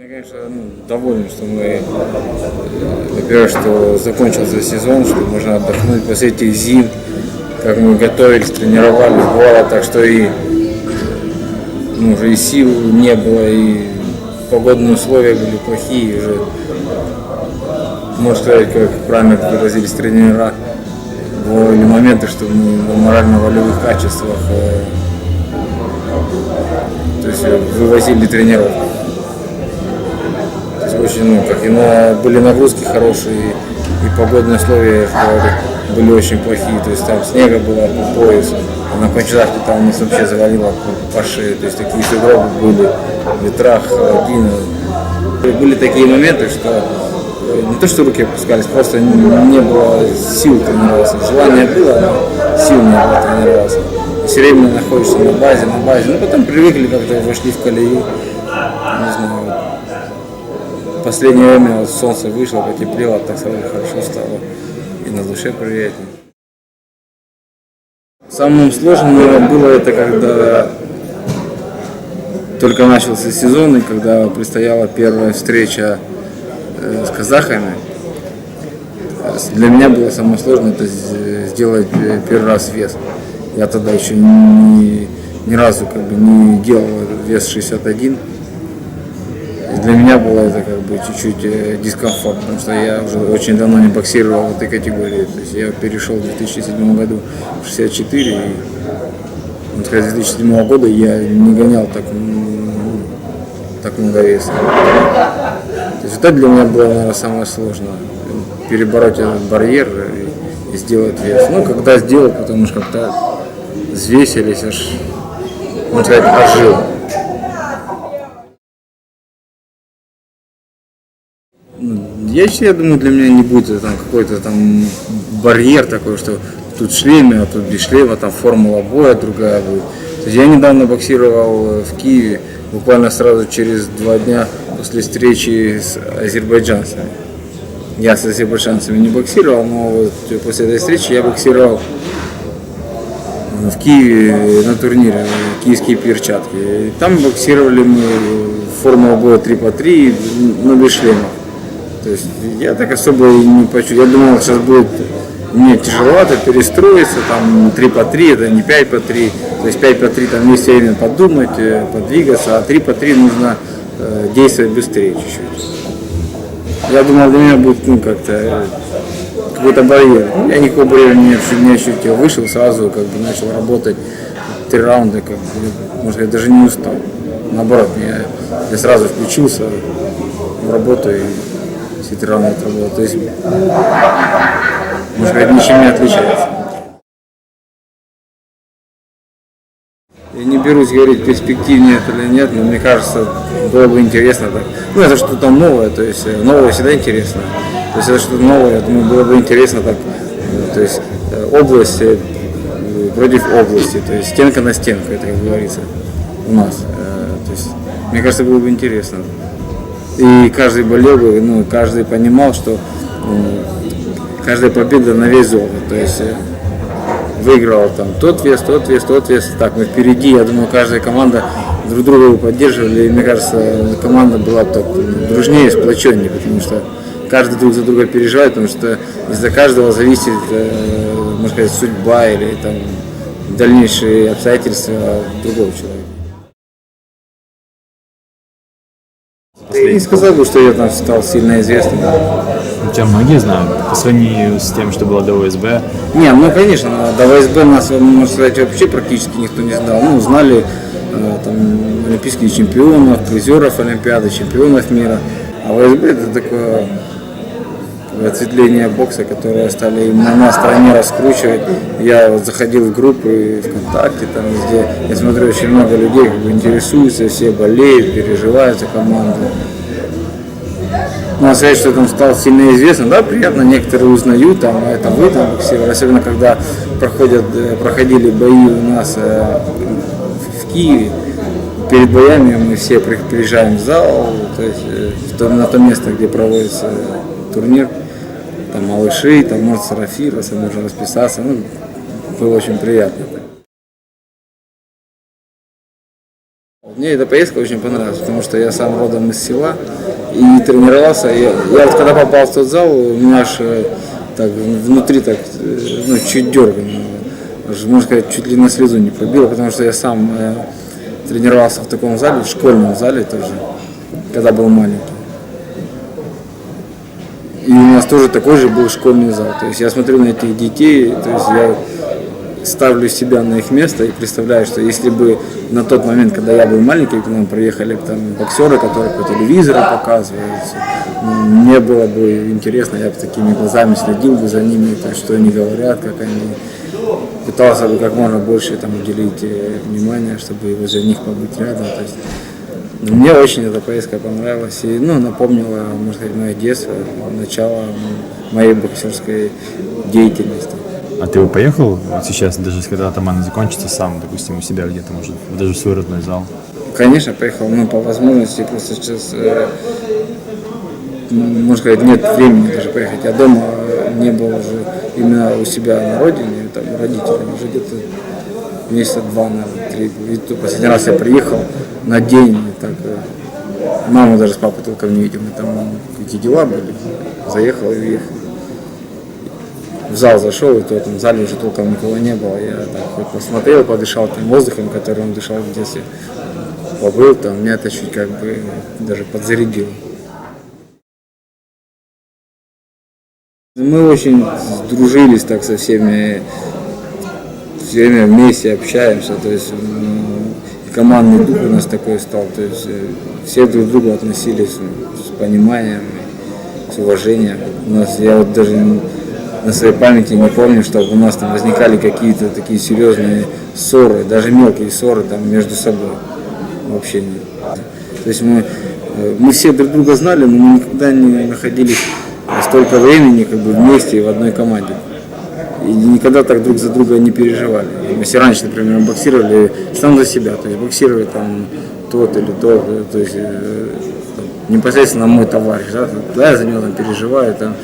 Я, конечно, ну, доволен, что мы, э, во-первых, что закончился сезон, что можно отдохнуть после этих зим, как мы готовились, тренировались, бывало так, что и ну, уже и сил не было, и погодные условия были плохие, уже, можно сказать, как правильно выразились тренера, были моменты, что мы на морально-волевых качествах э, то есть э, вывозили тренировку. Очень, ну, как и на, были нагрузки хорошие, и погодные условия, говорю, были очень плохие. То есть там снега было по пояс, а на Кончатахте там нас вообще завалило по, по шее. То есть такие сугробы были, ветрах, холодина. И Были такие моменты, что э, не то, что руки опускались, просто не, не было сил тренироваться. Желание было, но сил не было тренироваться. Все время находишься на базе, на базе. Ну, потом привыкли как-то, вошли в колею. Последнее время вот солнце вышло, потеплело, так сразу хорошо стало. И на душе приятнее. Самым сложным наверное, было это, когда только начался сезон, и когда предстояла первая встреча э, с казахами. Для меня было самое сложное это сделать э, первый раз вес. Я тогда еще ни, ни разу как бы не делал вес 61. Для меня было это как бы чуть-чуть э, дискомфорт, потому что я уже очень давно не боксировал в этой категории. То есть я перешел в 2007 году в 64, и сказать, с 2007 года я не гонял так, так много веса. То есть это для меня было, наверное, самое сложное. Перебороть этот барьер и сделать вес. Ну, когда сделал, потому что как-то взвесились, аж, можно сказать, ожил. Я, я думаю, для меня не будет там какой-то там барьер такой, что тут шлеме, а тут без шлема, там формула боя другая будет. То есть я недавно боксировал в Киеве, буквально сразу через два дня после встречи с азербайджанцами. Я с азербайджанцами не боксировал, но вот после этой встречи я боксировал в Киеве на турнире «Киевские перчатки». И там боксировали мы формула боя 3 по 3, но без шлема. То есть я так особо не почувствовал. Я думал, сейчас будет мне тяжеловато перестроиться, там 3 по 3, это не 5 по 3. То есть 5 по 3 там есть время подумать, э, подвигаться, а 3 по 3 нужно э, действовать быстрее чуть-чуть. Я думал, для меня будет ну, как-то э, какой-то барьер. Я никакого барьера не, не ощутил. Вышел сразу, как бы начал работать три раунда, как бы, может, я даже не устал. Наоборот, я, я сразу включился в работу и все три раунда отработал. То есть, может сказать, ничем не отличается. Я не берусь говорить, перспективнее это или нет, но мне кажется, было бы интересно так. Ну, это что-то новое, то есть э, новое всегда интересно. То есть это что-то новое, я думаю, было бы интересно так. э, То есть э, область против области, то есть стенка на стенку, это как говорится у нас. То есть, мне кажется, было бы интересно. И каждый болел бы, ну, каждый понимал, что э, каждая победа на весь золото. То есть э, выиграл там тот вес, тот вес, тот вес. Так, мы впереди, я думаю, каждая команда друг друга поддерживали. И мне кажется, команда была бы так ну, дружнее, сплоченнее, потому что каждый друг за друга переживает, потому что из-за каждого зависит, э, можно сказать, судьба или там дальнейшие обстоятельства другого человека. Я не сказал бы, что я там стал сильно известным. Хотя многие знают, по сравнению с тем, что было до ОСБ. Не, ну конечно, до ВСБ нас, можно сказать, вообще практически никто не знал. Ну, знали э, там олимпийских чемпионов, призеров Олимпиады, чемпионов мира. А ВСБ это такое ответвление бокса, которое стали именно на стране раскручивать. Я вот заходил в группы ВКонтакте, там везде, я смотрю, очень много людей как бы интересуются, все болеют, переживают за команду. А сказать, что там стал сильно известным, да, приятно, некоторые узнают, там, а это вы там боксировали, особенно когда проходят, э, проходили бои у нас э, в- Киеве, перед боями мы все при- приезжаем в зал, то есть э, на то место, где проводится турнир, там малыши, там может Сарафирос, можно расписаться, ну, было очень приятно. Мне эта поездка очень понравилась, потому что я сам родом из села и тренировался. Я, я вот когда попал в тот зал, у меня аж э, так внутри так э, ну, чуть дергано. Можно сказать, чуть ли на слезу не пробило, потому что я сам э, тренировался в таком зале, в школьном зале тоже, когда был маленький. И у нас тоже такой же был школьный зал. То есть я смотрю на этих детей, то есть я ставлю себя на их место и представляю, что если бы на тот момент, когда я был маленький, к нам приехали там боксеры, которые по телевизору показывают, мне было бы интересно, я бы такими глазами следил бы за ними, то что они говорят, как они пытался бы как можно больше там уделить э, внимания, чтобы возле них побыть рядом. То есть, мне очень эта поездка понравилась и ну, напомнила, можно сказать, мое детство, начало моей боксерской деятельности. А ты поехал вот сейчас, даже когда атаманы закончится, сам, допустим, у себя где-то, может, даже в свой родной зал? Конечно, поехал, ну, по возможности, просто сейчас, э, можно сказать, нет времени даже поехать. Я дома не был уже именно у себя на родине, там, у родителей, уже где-то месяца два, наверное, последний раз я приехал на день, так, э, маму даже с папой толком не видел, мы там какие дела были, заехал и уехал. В зал зашел, и то там в зале уже толком никого не было. Я так хоть посмотрел, подышал тем воздухом, который он дышал в детстве. Побыл там, меня это чуть как бы даже подзарядило. Мы очень сдружились так со всеми, все время вместе общаемся, то есть и командный дух у нас такой стал, то есть э, все друг к другу относились с пониманием, с уважением. У нас, я вот даже на своей памяти не помню, чтобы у нас там возникали какие-то такие серьезные ссоры, даже мелкие ссоры там между собой вообще нет. То есть мы, э, мы все друг друга знали, но мы никогда не находились столько времени как бы вместе в одной команде. И никогда так друг за друга не переживали. Мы все раньше, например, боксировали сам за себя, то есть боксировали там тот или тот, э, то есть э, непосредственно мой товарищ, да, да, я за него там переживаю, там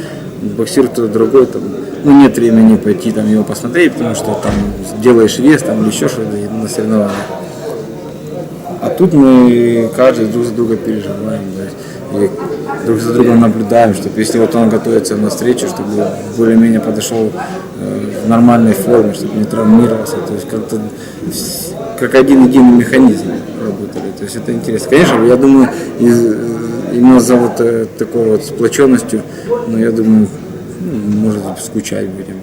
боксирует кто-то другой, там, ну нет времени пойти там его посмотреть, потому что там делаешь вес там или еще что-то на соревнованиях. А тут мы каждый друг за друга переживаем, то есть, и друг за другом наблюдаем, чтобы если вот он готовится на встречу, чтобы более-менее подошел э, в нормальной форме, чтобы не травмировался, то есть как-то как один единый механизм работали. То есть это интересно. Конечно, я думаю, из, э, именно за вот э, такой вот сплоченностью, ну я думаю, ну, может скучать будем.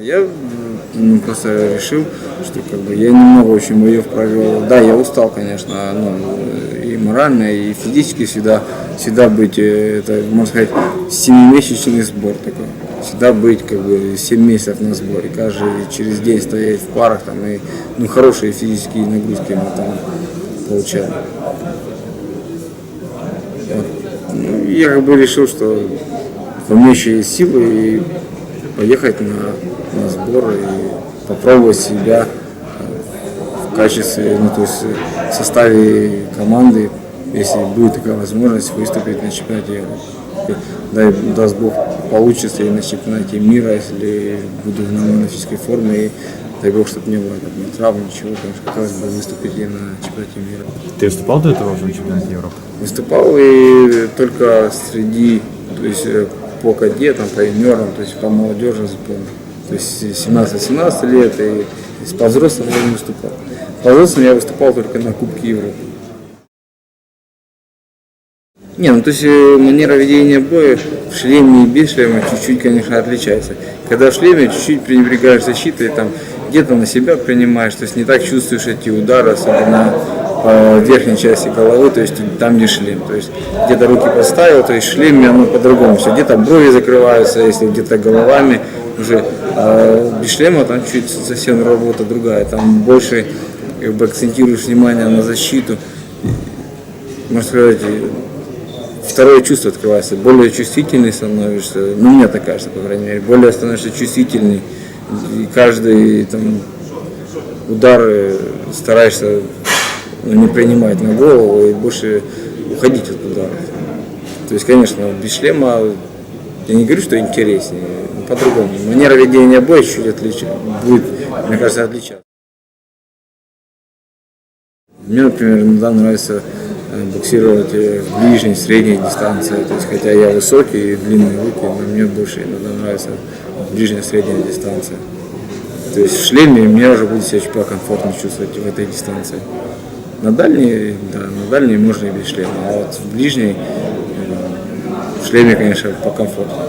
Я м, просто решил, что как бы я немного очень боев провел. Да, я устал, конечно, ну, и морально, и физически всегда, всегда быть, э, это, можно сказать, семимесячный сбор такой. Всегда быть как бы 7 месяцев на сборе. Каждый через день стоять в парах там и ну, хорошие физические нагрузки мы там получали. Вот. Ну, я как бы решил, что во мне еще есть силы и поехать на, на сбор и попробовать себя э, в качестве, ну то есть э, в составе команды, если будет такая возможность выступить на чемпионате Европы. Дай, даст Бог, получится и на чемпионате мира, если буду в нормальной физической форме. И дай Бог, чтобы не было там, ни травм, ничего, потому что хотелось бы выступить и на чемпионате мира. Ты выступал до этого уже на чемпионате Европы? Выступал и только среди, то есть по кадетам, по юниорам, то есть по молодежи запомнил. То есть 17-18 лет и и по взрослым я не выступал. По взрослым я выступал только на Кубке Европы. Не, ну то есть э, манера ведения боя в шлеме и без шлема чуть-чуть, конечно, отличается. Когда в шлеме чуть-чуть пренебрегаешь защитой, там где-то на себя принимаешь, то есть не так чувствуешь эти удары, особенно по верхней части головы, то есть там, где шлем. То есть где-то руки поставил, то есть в шлеме оно по-другому все. Где-то брови закрываются, если где-то головами уже. А без шлема там чуть совсем работа другая. Там больше как бы акцентируешь внимание на защиту. Можно сказать, второе чувство открывается, более чувствительный становишься, ну мне так кажется, по крайней мере, более становишься чувствительный, и каждый там, удар э, стараешься не принимать на голову и больше уходить от ударов. То есть, конечно, без шлема, я не говорю, что интереснее, по-другому. Манера ведения боя чуть отличается, будет мне кажется, отличаться. Мне, например, иногда нравится э, боксировать э, в ближней, средней дистанции. То есть, хотя я высокий и длинные руки, но мне больше иногда нравится ближняя, средняя дистанция. То есть в шлеме мне уже будет себя чуть комфортнее чувствовать в этой дистанции. На дальней, да, на дальней можно и без шлема, а вот в ближней э, в шлеме, конечно, покомфортнее.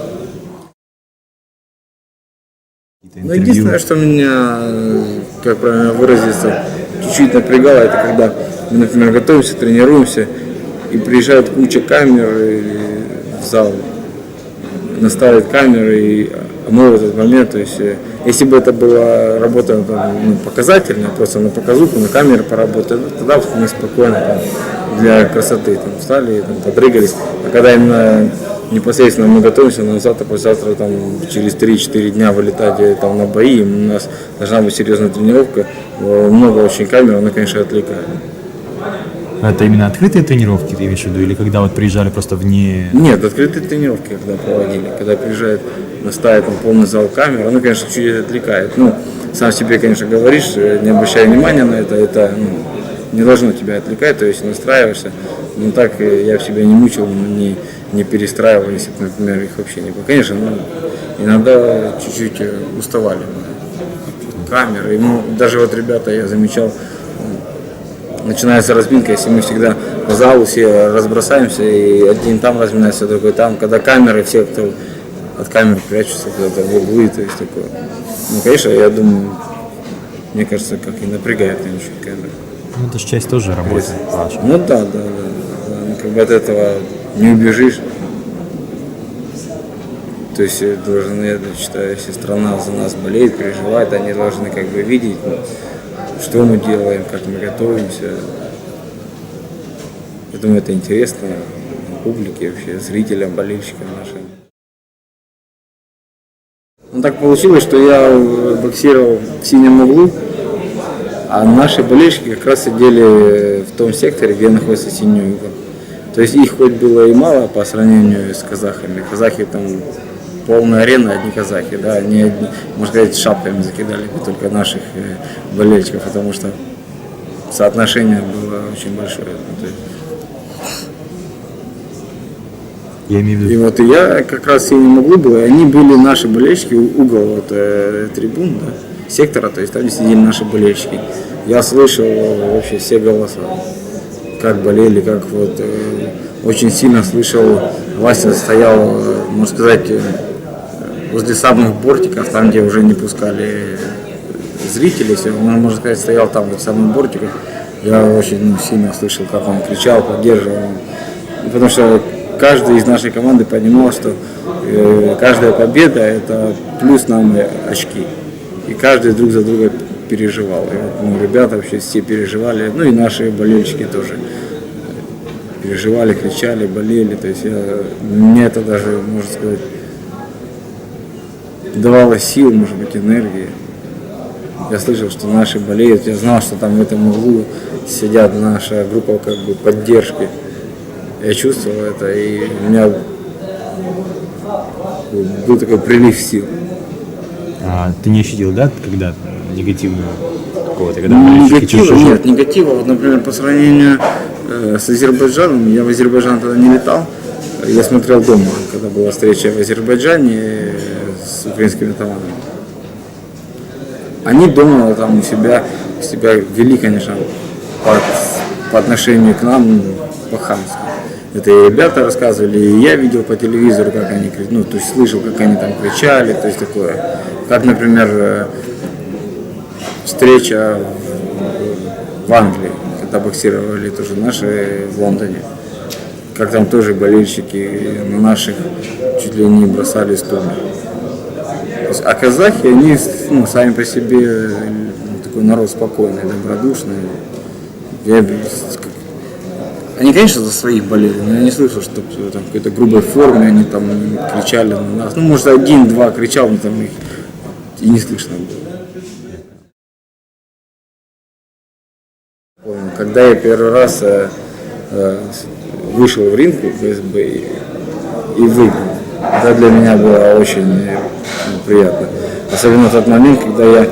Какие-то Ну, единственное, что меня, э, как правильно выразиться, чуть-чуть напрягало, это когда мы, например, готовимся, тренируемся, и приезжает куча камер и в зал, наставят камеры, и мы в этот момент, то есть, э, если бы это была работа там, ну, показательная, просто на показуху, на камеры поработать, ну, тогда мы спокойно там, для красоты там, встали, там, подрыгались. А когда именно непосредственно мы готовимся на завтра, послезавтра, там, через 3-4 дня вылетать э, там, на бои, у нас должна быть серьезная тренировка, э, много очень камер, она, конечно, отвлекает. Это именно открытые тренировки, ты имеешь в виду, или когда вот приезжали просто вне... Нет, открытые тренировки, когда проводили, когда приезжает стае там полный зал камер, оно, конечно, чуть отвлекает. Ну, сам себе, конечно, говоришь, э, не обращай внимания на это, это ну, не должно тебя отвлекать, то есть настраиваешься. Но так э, я в себя не мучил, не, не перестраивал, если бы, например, их вообще не было. Конечно, ну, иногда чуть-чуть э, уставали камеры. И, ну, даже вот ребята, я замечал, начинается разминка, если мы всегда по залу все разбросаемся, и один там разминается, другой там, когда камеры, все, кто от камер прячутся куда-то в углы, то есть такое. Ну, конечно, я думаю, мне кажется, как и напрягает чуть камеры. Ну, это же часть тоже работы вашей. Ну да, да, да, да. Ну, как бы от этого не убежишь. То есть э, должны, я считаю, если страна за нас болеет, переживает, они должны как бы видеть, что мы делаем, как мы готовимся. Я думаю, это интересно публике, вообще, зрителям, болельщикам нашим. Ну, так получилось, что я боксировал в синем углу, а наши болельщики как раз сидели в том секторе, где находится синий угол. То есть их хоть было и мало по сравнению с казахами. Казахи там полная арена, одни казахи, да, они, одни, можно сказать, шапками закидали бы только наших э, болельщиков, потому что соотношение было очень большое. Ну, Я имею в И виду, вот и я как раз в синем углу был, и они были наши болельщики, угол вот, э, трибун, да, сектора, то есть там сидели наши болельщики. Я слышал вообще все голоса, как болели, как вот э, очень сильно слышал, Вася стоял, э, можно сказать, э, возле самых бортиков, там, где уже не пускали зрителей, он, можно сказать, стоял там вот в самых бортиках. Я очень ну, сильно слышал, как он кричал, поддерживал. Потому что каждый из нашей команды понимал, что э, каждая победа это плюс нам очки. И каждый друг за друга переживал. И ну, ребята вообще все переживали, ну и наши болельщики тоже переживали, кричали, болели. То есть я, мне это даже, можно сказать, давало сил, может быть, энергии. Я слышал, что наши болеют, я знал, что там в этом углу сидят наша группа как бы поддержки. Я чувствовал это, и у меня был такой прилив сил. а, ты не ощутил, да, когда негативную какого-то, когда чуть Негатива чуть- нет, негатива. Вот, например, по сравнению э, с Азербайджаном, я в Азербайджан тогда не летал, я смотрел дома, когда была встреча в Азербайджане с украинскими товарами. Они дома там у себя, себя вели, конечно, по, по отношению к нам по-хамски. Это и ребята рассказывали, и я видел по телевизору, как они ну, то есть слышал, как они там кричали, то есть такое. Как, например, э, встреча в Англии, когда боксировали тоже наши в Лондоне. Как там тоже болельщики на наших чуть ли не бросали стулья. А казахи, они ну, сами по себе такой народ спокойный, добродушный. Я, они, конечно, за своих болели, но я не слышал, что там в какой-то грубой форме они там кричали на нас. Ну, может, один-два кричал, но там их и не слышно было. Когда я первый раз э, э, вышел в ринг в ФСБ и, и выиграл, это для меня было очень э, ну, приятно. Особенно тот момент, когда я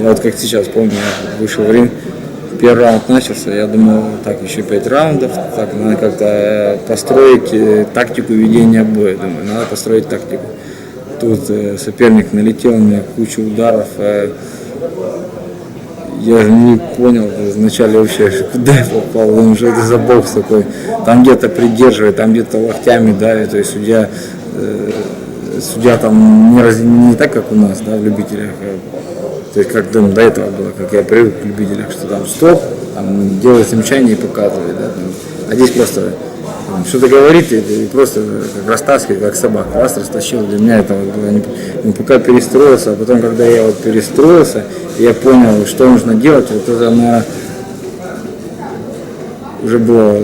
вот как сейчас помню, вышел в ринг, первый раунд начался, я думал, так, еще пять раундов, так, надо как-то э, построить э, тактику ведения боя, думаю, надо построить тактику. Тут соперник налетел на меня кучу ударов, я не понял вначале вообще, куда я попал, думаю, что это за бокс такой. Там где-то придерживает, там где-то локтями давит, то есть судья, судья там не, раз- не так, как у нас, да, в любителях, а, то есть как думаю, до этого было, как я привык к любителях, что там стоп, там делает замечание и показывает, да, там. а здесь просто там что-то говорит и, и просто как растаскивает, как собака. Раз растащил, для меня это было не, ну, пока перестроился, а потом, когда я вот перестроился, я понял, что нужно делать, вот это, наверное, уже было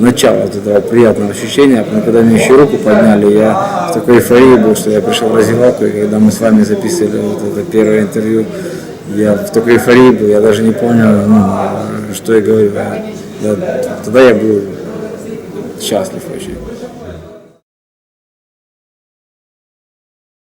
начало вот этого приятного ощущения, но когда мне еще руку подняли, я в такой эйфории был, что я пришел в раздевалку, и когда мы с вами записывали вот это первое интервью, я в такой эйфории был, я даже не понял, ну, что я говорю. Я- я- тогда я был счастлив очень.